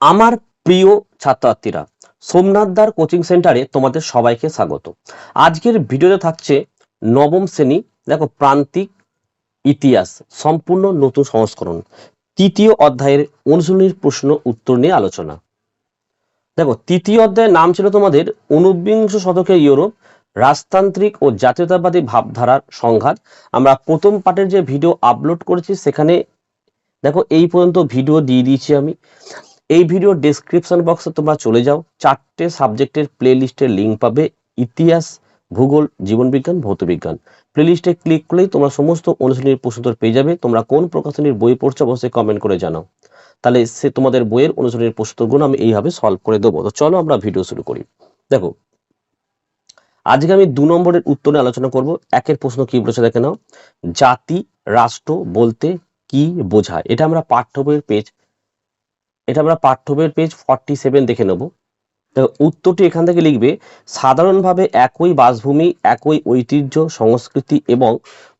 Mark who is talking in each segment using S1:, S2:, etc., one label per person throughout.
S1: আমার প্রিয় ছাত্রছাত্রীরা সোমনাথদার কোচিং সেন্টারে তোমাদের সবাইকে স্বাগত। আজকের ভিডিওতে থাকছে নবম শ্রেণি, দেখো, প্রান্তিক ইতিহাস, সম্পূর্ণ নতুন সংস্করণ, তৃতীয় অধ্যায়ের অনুশীলনীর প্রশ্ন উত্তর নিয়ে আলোচনা। দেখো, তৃতীয় অধ্যায়ের নাম ছিল তোমাদের ঊনবিংশ শতকের ইউরোপ, রাজতান্ত্রিক ও জাতীয়তাবাদী ভাবধারার সংঘাত। আমরা প্রথম পার্টের যে ভিডিও আপলোড করেছি, সেখানে, দেখো, এই পর্যন্ত ভিডিও দিয়ে দিয়েছি আমি। এই ভিডিও ডেসক্রিপশন বক্সে তোমরা চলে যাও। চারটে সাবজেক্টের প্লে লিস্টের লিঙ্ক পাবে। ইতিহাস, ভূগোল, জীবনবিজ্ঞান, ভৌতবিজ্ঞান। প্লে লিস্টে ক্লিক করলেই তোমরা সমস্ত অনুশীলনীর প্রশ্নোত্তর পেয়ে যাবে। তোমরা কোন প্রকাশনীর বই পড়ছো অবশ্যই কমেন্ট করে জানাও। তাহলে সে তোমাদের বইয়ের অনুশীলনীর প্রশ্নোত্তরগুলো আমি এইভাবে সলভ করে দেবো। তো চলো আমরা ভিডিও শুরু করি। দেখো, আজকে আমি দু নম্বরের উত্তরে আলোচনা করব। একের প্রশ্ন কি বলেছে দেখে নাও। জাতি, রাষ্ট্র বলতে কি বোঝায়? এটা আমরা পাঠ্য বইয়ের পেজ এটা আমরা পাঠ্য বইয়ের পেজ ফর্টি সেভেন দেখে নেব উত্তরটি এখান থেকে লিখবে, সাধারণভাবে একই বাসভূমি, একই ঐতিহ্য, সংস্কৃতি এবং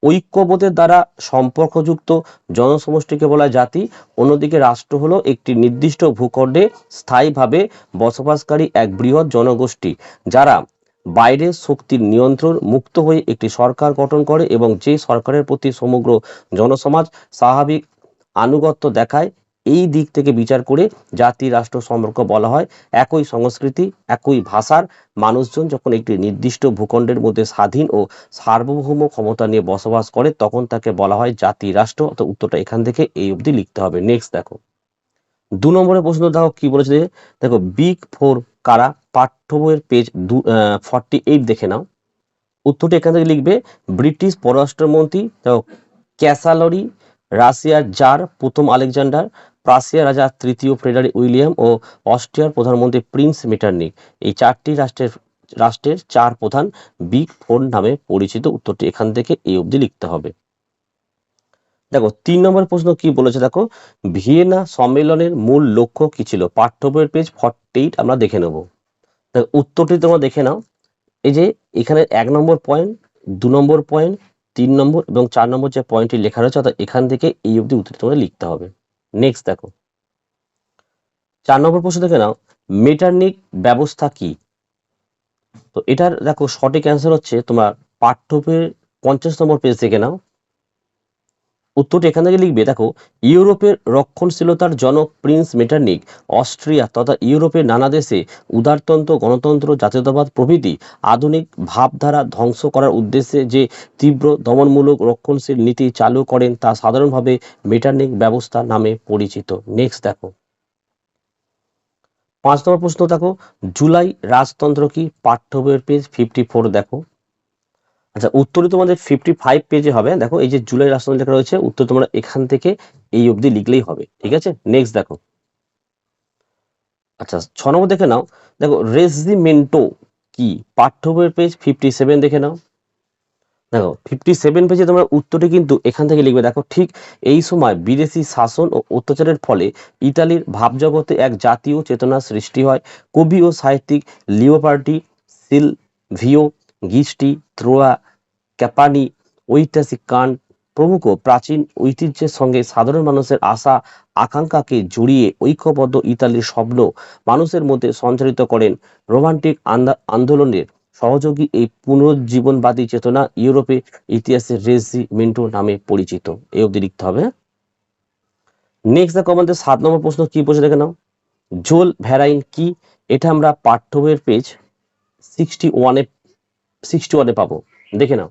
S1: ঐক্যবোধের দ্বারা সম্পর্কযুক্ত জনসমষ্টিকে বলা জাতি, অন্যদিকে রাষ্ট্র হলো একটি নির্দিষ্ট ভূখণ্ডে স্থায়ীভাবে বসবাসকারী এক বৃহৎ জনগোষ্ঠী, যারা বাইরের শক্তির নিয়ন্ত্রণ মুক্ত হয়ে একটি সরকার গঠন করে এবং যে সরকারের প্রতি সমগ্র জনসমাজ স্বাভাবিক আনুগত্য দেখায় এই দিক থেকে বিচার করে জাতি, রাষ্ট্র, সম্পর্ক বলা হয়। একই সংস্কৃতি, একই ভাষার মানুষজন যখন একটি নির্দিষ্ট ভূখণ্ডের মধ্যে স্বাধীন ও সার্বভৌম ক্ষমতা নিয়ে বসবাস করে, তখন তাকে বলা হয় জাতি, রাষ্ট্র। তো উত্তরটা এখান থেকে এই অবধি লিখতে হবে। নেক্সট দেখো। দু নম্বরের প্রশ্ন দেখো, কি বলেছে? দেখো বিগ ফোর কারা? পাঠ্য বইয়ের পেজ দু ফর্টি এইট দেখে নাও। উত্তরটি এখান থেকে লিখবে, ব্রিটিশ পররাষ্ট্রমন্ত্রী, দেখো, ক্যাসালরি, রাশিয়ার জার প্রথম আলেকজান্ডার প্রাসিয়া রাজা তৃতীয় ফ্রেডারিক উইলিয়াম ও অস্ট্রিয়ার প্রধানমন্ত্রী প্রিন্স মিটারনিক এই চারটি রাষ্ট্রের রাষ্ট্রের চার প্রধান বিগ ফোর নামে পরিচিত উত্তরটি এখান থেকে এই অবধি লিখতে হবে। দেখো, তিন নম্বর প্রশ্ন কি বলেছে দেখো? ভিয়েনা সম্মেলনের মূল লক্ষ্য কি ছিল? পাঠ্য বইয়ের পেজ ফর্টি আমরা দেখে নেব। দেখো, উত্তরটি তোমরা দেখে নাও। এই যে এখানে এক নম্বর পয়েন্ট দু নম্বর পয়েন্ট তিন নম্বর এবং চার নম্বর যে পয়েন্টটি লেখা রয়েছে, অর্থাৎ এখান থেকে এই অবধি উত্তরটি তোমাদের লিখতে হবে। নেক্সট দেখো। চার নম্বর প্রশ্ন দেখে নাও মেটারনিক ব্যবস্থা কি? তো এটার দেখো সঠিক অ্যান্সার হচ্ছে তোমার পাঠ্যপের পঞ্চাশ নম্বর পেজ থেকে নাও। উত্তরটি এখান থেকে লিখবে, দেখো, ইউরোপের রক্ষণশীলতার জনক প্রিন্স মেটারনিক, অস্ট্রিয়া তথা ইউরোপের নানা দেশে উদারতন্ত্র, গণতন্ত্র, জাতীয়তাবাদ প্রভৃতি আধুনিক ভাবধারা ধ্বংস করার উদ্দেশ্যে যে তীব্র দমনমূলক রক্ষণশীল নীতি চালু করেন তা সাধারণভাবে মেটারনিক ব্যবস্থা নামে পরিচিত। নেক্সট দেখো। পাঁচ নম্বর প্রশ্ন, দেখো, জুলাই রাজতন্ত্র কি পাঠ্য পেজ ফিফটি ফোর দেখো। আচ্ছা উত্তরে তোমাদের ফিফটি ফাইভ পেজে হবে। দেখো, এই যে জুলাই রাজতন্ত্র লেখা রয়েছে, উত্তর তোমরা এখান থেকে এই অবধি লিখলেই হবে, ঠিক আছে? নেক্সট দেখো। আচ্ছা ছ নম্বর দেখে নাও। দেখো রেজিমেন্টো কি? পাঠ্য বইয়ের পেজ ফিফটি সেভেন দেখে নাও। দেখো ফিফটি সেভেন পেজে তোমরা উত্তরটি কিন্তু এখান থেকে লিখবে। দেখো, ঠিক এই সময় বিদেশি শাসন ও অত্যাচারের ফলে ইতালির ভাবজগতে এক জাতীয় চেতনা সৃষ্টি হয়। কবি ও সাহিত্যিক লিওপার্টি সিলভিও গিস্টি ত্রোয়া, ক্যাপানি, ঐতিহাসিক কান প্রমুখ প্রাচীন ঐতিহ্যের সঙ্গে সাধারণ মানুষের আশা, আকাঙ্ক্ষাকে জড়িয়ে ঐক্যবদ্ধ ইতালির স্বপ্ন মানুষের মধ্যে সঞ্চারিত করেন রোমান্টিক আন্দোলনের সহযোগী এই পুনরুজ্জীবনবাদী চেতনা ইউরোপে ইতিহাসে রেজিমেন্টো নামে পরিচিত। এই অবধি লিখতে হবে। নেক্সট দেখো আমাদের সাত নম্বর প্রশ্ন কি বসে দেখে নাও। জোল ভ্যারাইন কি? এটা আমরা পাঠ্য বইয়ের পেজ সিক্সটি ওয়ানে সিক্সটি ওয়ানে পাবো। দেখে নাও।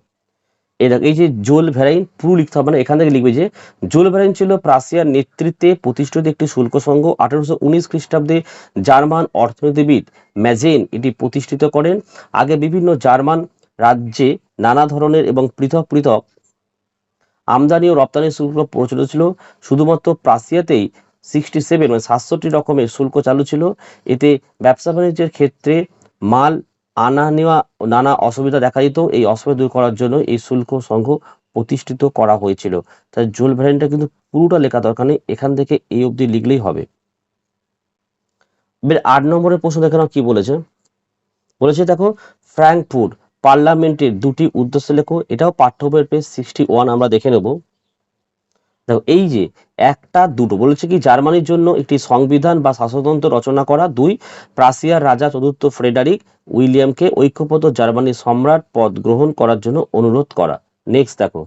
S1: এই এই যে জোল ভ্যারাইন, পুরো লিখতে হবে না, এখান থেকে লিখবে যে, জোল ভ্যারাইন ছিল প্রাসিয়ার নেতৃত্বে প্রতিষ্ঠিত একটি শুল্ক সংঘ আঠারোশো উনিশ খ্রিস্টাব্দে জার্মান অর্থনীতিবিদ ম্যাজেন এটি প্রতিষ্ঠিত করেন। আগে বিভিন্ন জার্মান রাজ্যে নানা ধরনের এবং পৃথক পৃথক আমদানি ও রপ্তানি শুল্ক প্রচলিত ছিল। শুধুমাত্র প্রাসিয়াতেই সিক্সটি সেভেন মানে সাতষট্টি রকমের শুল্ক চালু ছিল। এতে ব্যবসা বাণিজ্যের ক্ষেত্রে মাল আনা নেওয়া, নানা অসুবিধা দেখা দিত। এই অসুবিধা দূর করার জন্য এই শুল্ক সংঘ প্রতিষ্ঠিত করা হয়েছিল। তাই জোল ভ্যারিয়েন্টটা কিন্তু পুরোটা লেখা দরকার নেই, এখান থেকে এই অবধি লিখলেই হবে। আট নম্বরের প্রশ্ন দেখে নাও কি বলেছে। বলেছে, দেখো ফ্র্যাঙ্কফুট পার্লামেন্টের দুটি উদ্দেশ্য লেখো। এটাও পাঠ্য বইয়ের পেজ সিক্সটি ওয়ান আমরা দেখে নেব। দেখো এই যে একটা, দুটো, বলেছে কি জার্মানির জন্য একটি সংবিধান বা শাসনতন্ত্র রচনা করা, দুই, প্রাসিয়ার রাজা চতুর্থ ফ্রেডারিক উইলিয়ামকে ঐক্যবদ্ধ জার্মানির সম্রাট পদ গ্রহণ করার জন্য অনুরোধ করা। নেক্সট দেখো।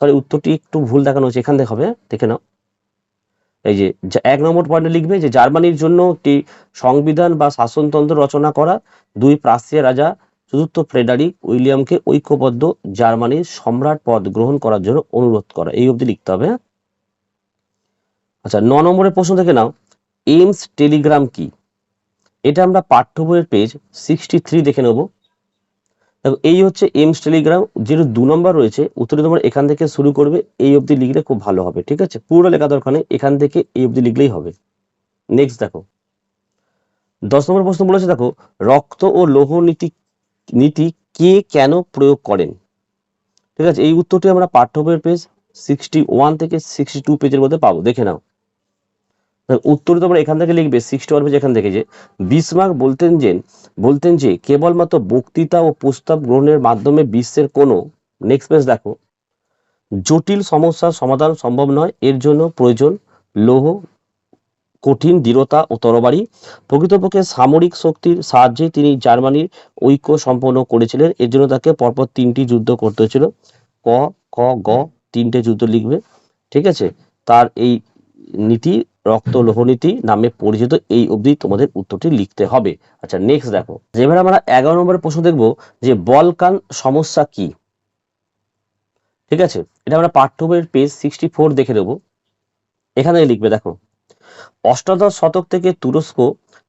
S1: সরি উত্তরটি একটু ভুল দেখানো হচ্ছে, এখান থেকে হবে, দেখে নাও। এই যে এক নম্বর পয়েন্টে লিখবে যে জার্মানির জন্য একটি সংবিধান বা শাসনতন্ত্র রচনা করা, দুই প্রাসিয়া রাজা চতুর্থ ফ্রেডারিক উইলিয়ামকে ঐক্যবদ্ধ জার্মানির সম্রাট পদ গ্রহণ করার জন্য অনুরোধ করা। এই অবধি লিখতে হবে? আচ্ছা ন নম্বরের প্রশ্ন থেকে নাও। এইমস টেলিগ্রাম কি? এটা আমরা পাঠ্য বইয়ের পেজ সিক্সটি থ্রি দেখে নেব। দেখো, এই হচ্ছে এইমস টেলিগ্রাম, যেটা দু নম্বর রয়েছে। উত্তরে তোমার এখান থেকে শুরু করবে, এই অবধি লিখলে খুব ভালো হবে, ঠিক আছে? পুরো লেখা দরকার নেই, এখান থেকে এই অবধি লিখলেই হবে। নেক্সট দেখো। দশ নম্বর প্রশ্ন বলেছে, দেখো, রক্ত ও লৌহ নীতি নীতি কে কেন প্রয়োগ করেন? ঠিক আছে, এই উত্তরটি আমরা পাঠ্য বইয়ের পেজ সিক্সটি ওয়ান থেকে সিক্সটি টু পেজের মধ্যে পাবো, দেখে নাও। উত্তরে তোমরা এখান থেকে লিখবে সিক্সটি ওয়ান পেজ এখান থেকে যে বিসমার্ক বলতেন যে বলতেন যে, কেবলমাত্র বক্তৃতা ও প্রস্তাব গ্রহণের মাধ্যমে বিশ্বের কোনো নেক্সট পেজ দেখো, জটিল সমস্যার সমাধান সম্ভব নয়, এর জন্য প্রয়োজন লৌহ কঠিন দৃঢ়তা ও তরবারি। প্রকৃতপক্ষে সামরিক শক্তির সাহায্যে তিনি জার্মানির ঐক্য সম্পন্ন করেছিলেন। এর জন্য তাকে পরপর তিনটি যুদ্ধ করতে হয়েছিল। ক ক গ তিনটে যুদ্ধ লিখবে। ঠিক আছে? তার এই নীতি রক্ত লৌহ নীতি নামে পরিচিত। এই অবধি তোমাদের উত্তরটি লিখতে হবে। আচ্ছা নেক্সট দেখো। এবার আমরা এগারো নম্বরের প্রশ্ন দেখব যে বলকান সমস্যা কি? ঠিক আছে? এটা আমরা পাঠ্য বইয়ের পেজ সিক্সটি ফোর দেখে নেব। এখানে লিখবে, দেখো। অষ্টাদশ শতক থেকে তুরস্ক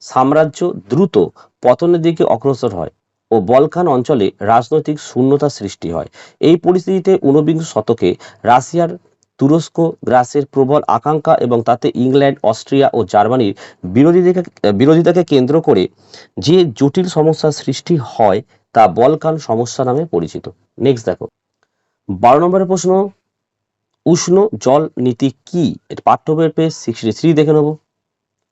S1: সাম্রাজ্য দ্রুত পতনের দিকে অগ্রসর হয় ও বলকান অঞ্চলে রাজনৈতিক শূন্যতা সৃষ্টি হয়। এই পরিস্থিতিতে ঊনবিংশ শতকে রাশিয়ার তুরস্ক গ্রাসের প্রবল আকাঙ্ক্ষা এবং তাতে ইংল্যান্ড, অস্ট্রিয়া ও জার্মানির বিরোধীদেরকে, বিরোধিতাকে কেন্দ্র করে যে জটিল সমস্যার সৃষ্টি হয় তা বলকান সমস্যা নামে পরিচিত। নেক্সট দেখো। বারো নম্বরের প্রশ্ন উষ্ণ জল নীতি কি? এটা পাঠ্য বইয়ের পেজ সিক্সটি থ্রি দেখে নেব।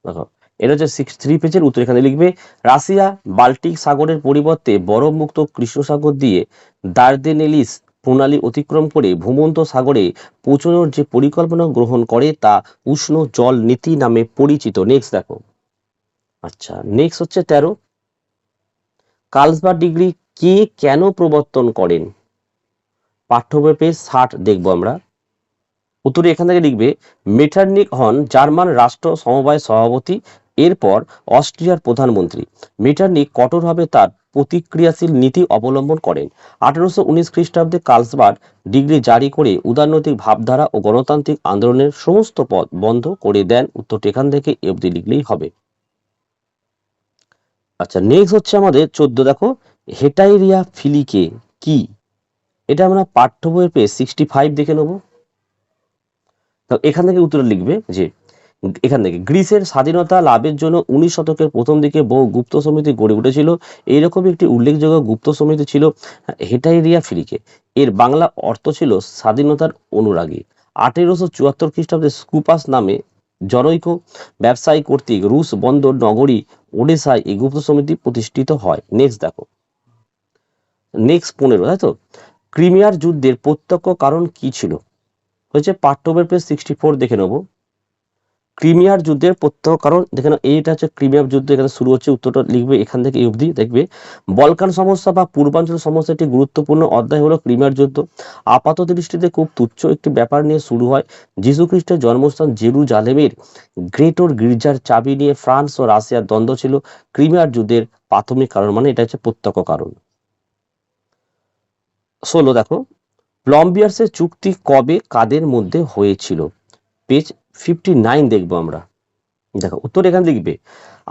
S1: দেখো, এটা হচ্ছে সিক্স থ্রি পেজের উত্তর। এখানে লিখবে, রাশিয়া বাল্টিক সাগরের পরিবর্তে বরফমুক্ত কৃষ্ণ সাগর দিয়ে দার্দেনেলিস প্রণালী অতিক্রম করে ভূমন্ত সাগরে পৌঁছানোর যে পরিকল্পনা গ্রহণ করে তা উষ্ণ জল নীতি নামে পরিচিত। নেক্সট দেখো। আচ্ছা নেক্সট হচ্ছে তেরো। কালসবার ডিগ্রি কে কেন প্রবর্তন করেন? পাঠ্য বইয়ের পেজ ষাট দেখব আমরা। উত্তরে এখান থেকে লিখবে, মেটার্নিক হন জার্মান রাষ্ট্র সমবায় সভাপতি, এরপর অস্ট্রিয়ার প্রধানমন্ত্রী। মেটার্নিক কঠোরভাবে তার প্রতিক্রিয়াশীল নীতি অবলম্বন করেন। আঠারোশো উনিশ খ্রিস্টাব্দে কালসবার ডিগ্রি জারি করে উদারনৈতিক ভাবধারা ও গণতান্ত্রিক আন্দোলনের সমস্ত পথ বন্ধ করে দেন। উত্তরটি এখান থেকে অবধি লিখলেই হবে। আচ্ছা নেক্সট হচ্ছে আমাদের চোদ্দ। দেখো, হেটাইরিয়া ফিলিকে কি? এটা আমরা পাঠ্য বইয়ের পেজ সিক্সটি ফাইভ দেখে নেব। এখান থেকে উত্তর লিখবে যে, এখান থেকে, গ্রিসের স্বাধীনতা লাভের জন্য উনিশ শতকের প্রথম দিকে বহু গুপ্ত সমিতি গড়ে উঠেছিল। এইরকম একটি উল্লেখযোগ্য গুপ্ত সমিতি ছিল হেটাইরিয়া ফিরিকে এর বাংলা অর্থ ছিল স্বাধীনতার অনুরাগী। আঠেরোশো চুয়াত্তর খ্রিস্টাব্দে স্কুপাস নামে জনৈক ব্যবসায়ী কর্তৃক রুশ বন্দর নগরী ওডেসায় এই গুপ্ত সমিতি প্রতিষ্ঠিত হয়। নেক্সট দেখো। নেক্সট পনেরো, তাই তো? ক্রিমিয়ার যুদ্ধের প্রত্যক্ষ কারণ কি ছিল? হয়েছে পাঠ্যবের পেজ সিক্সটি ফোর দেখে নেব। ক্রিমিয়ার যুদ্ধের প্রত্যহ কারণ, দেখে নাও, এইটা হচ্ছে ক্রিমিয়ার যুদ্ধ, এখানে শুরু হচ্ছে, উত্তরটা লিখবে এখান থেকে এই অবধি, দেখবে। বলকান সমস্যা বা পূর্বাঞ্চল সমস্যা, একটি গুরুত্বপূর্ণ অধ্যায় হলো ক্রিমিয়ার যুদ্ধ। আপাত দৃষ্টিতে খুব তুচ্ছ একটি ব্যাপার নিয়ে শুরু হয়। যীশু খ্রিস্টের জন্মস্থান জেরু জালেমের গ্রেটর গির্জার চাবি নিয়ে ফ্রান্স ও রাশিয়ার দ্বন্দ্ব ছিল ক্রিমিয়ার যুদ্ধের প্রাথমিক কারণ মানে এটা হচ্ছে প্রত্যক্ষ কারণ। ষোলো, দেখো প্লম্বিয়ার্সের চুক্তি কবে কাদের মধ্যে হয়েছিল? পেজ ফিফটি নাইন দেখব আমরা। দেখো, উত্তর এখানে লিখবে,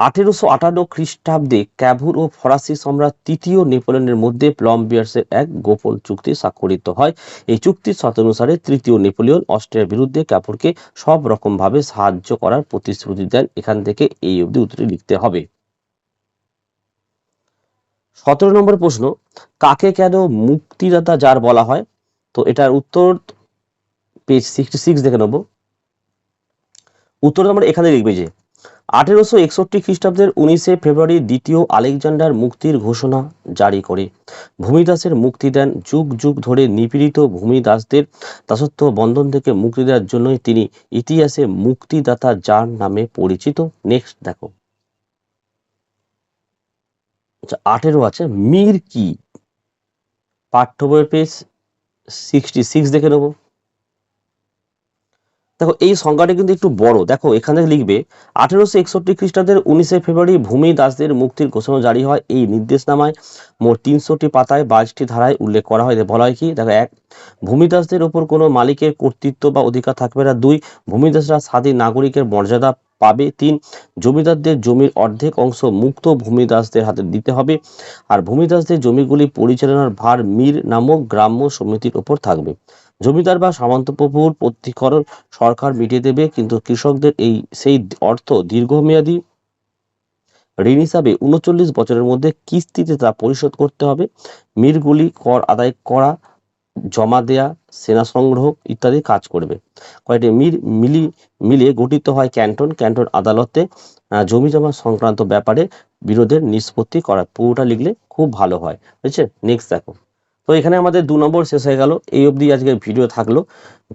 S1: আঠেরোশো আটান্ন খ্রিস্টাব্দে ক্যাভুর ও ফরাসি সম্রাট তৃতীয় নেপোলিয়নের মধ্যে প্লম্বিয়ার্সের এক গোপন চুক্তি স্বাক্ষরিত হয়। এই চুক্তির শর্তানুসারে তৃতীয় নেপোলিয়ন অস্ট্রিয়ার বিরুদ্ধে ক্যাপুরকে সব রকম ভাবে সাহায্য করার প্রতিশ্রুতি দেন। এখান থেকে এই অবধি উত্তরে লিখতে হবে। সতেরো নম্বর প্রশ্ন, কাকে কেন মুক্তিদাতা যার বলা হয়? তো এটার উত্তর পেজ সিক্সটি সিক্স দেখে নেব। উত্তর আমরা এখানে লিখবে যে, আঠেরোশো একষট্টি খ্রিস্টাব্দের উনিশে ফেব্রুয়ারি দ্বিতীয় আলেকজান্ডার মুক্তির ঘোষণা জারি করে। ভূমিদাসের মুক্তি দেন যুগ যুগ ধরে নিপীড়িত ভূমিদাসদের দাসত্ব বন্ধন থেকে মুক্তি দেওয়ার জন্যই তিনি ইতিহাসে মুক্তিদাতা যার নামে পরিচিত। নেক্সট দেখো। আচ্ছা আঠেরো আছে। মীর কি? পাঠ্য বইয়ের পেজ সিক্সটি সিক্স দেখে নেব। দেখো, এই সংখ্যাটা কিন্তু একটু বড়। দেখো, এখানে লিখবে, আঠেরোশো একষট্টি খ্রিস্টাব্দের উনিশে ফেব্রুয়ারি ভূমি দাসদের মুক্তির ঘোষণা জারি হয়। এই নির্দেশনামায় মোট তিনশোটি পাতায় বাইশটি ধারায় উল্লেখ করা হয়। বলা হয় কি? দেখো, এক, ভূমিদাসদের ওপর কোনো মালিকের কর্তৃত্ব বা অধিকার থাকবে না। দুই, ভূমিদাসরা স্বাধীন নাগরিকের মর্যাদা পাবে। তিন, জমিদারদের জমির অর্ধেক অংশ মুক্ত ভূমিদাসদের হাতে দিতে হবে। আর ভূমিদাসদের জমিগুলি পরিচালনার ভার মীর নামক গ্রাম্য সমিতির ওপর থাকবে। জমিদার বা সামন্তপ্রভুর প্রতিকরণ সরকার মিটিয়ে দেবে, কিন্তু কৃষকদের এই, সেই অর্থ দীর্ঘমেয়াদী ঋণ হিসাবে উনচল্লিশ বছরের মধ্যে কিস্তিতে তা পরিশোধ করতে হবে। মিরগুলি কর আদায় করা জমা দেয়া, সেনা সংগ্রহ ইত্যাদি কাজ করবে। কয়েকটি মিল, মিলি, মিলে গঠিত হয় ক্যান্টন। ক্যান্টন আদালতে জমি জমা সংক্রান্ত ব্যাপারে বিরোধের নিষ্পত্তি করা, পুরোটা লিখলে খুব ভালো হয়। বুঝছে নেক্সট দেখো। তো এখানে আমাদের দু নম্বর শেষ হয়ে গেল। এই অবধি আজকের ভিডিও থাকল।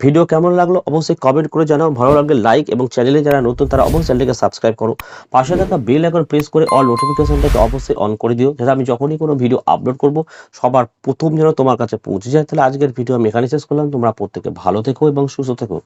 S1: ভিডিও কেমন লাগল অবশ্যই কমেন্ট করে জানাও। ভালো লাগলে লাইক এবং চ্যানেলে যারা নতুন, তারা অবশ্যই চ্যানেলটিকে সাবস্ক্রাইব করো। পাশে থাকা বেল আইকন প্রেস করে অল নোটিফিকেশনটাকে অবশ্যই অন করে দিও। যাতে আমি যখনই কোনো ভিডিও আপলোড করব, সবার প্রথম যেন তোমার কাছে পৌঁছে যায়। তাহলে আজকের ভিডিও আমি এখানে শেষ করলাম। তোমরা প্রত্যেকে ভালো থেকো এবং সুস্থ থেকো।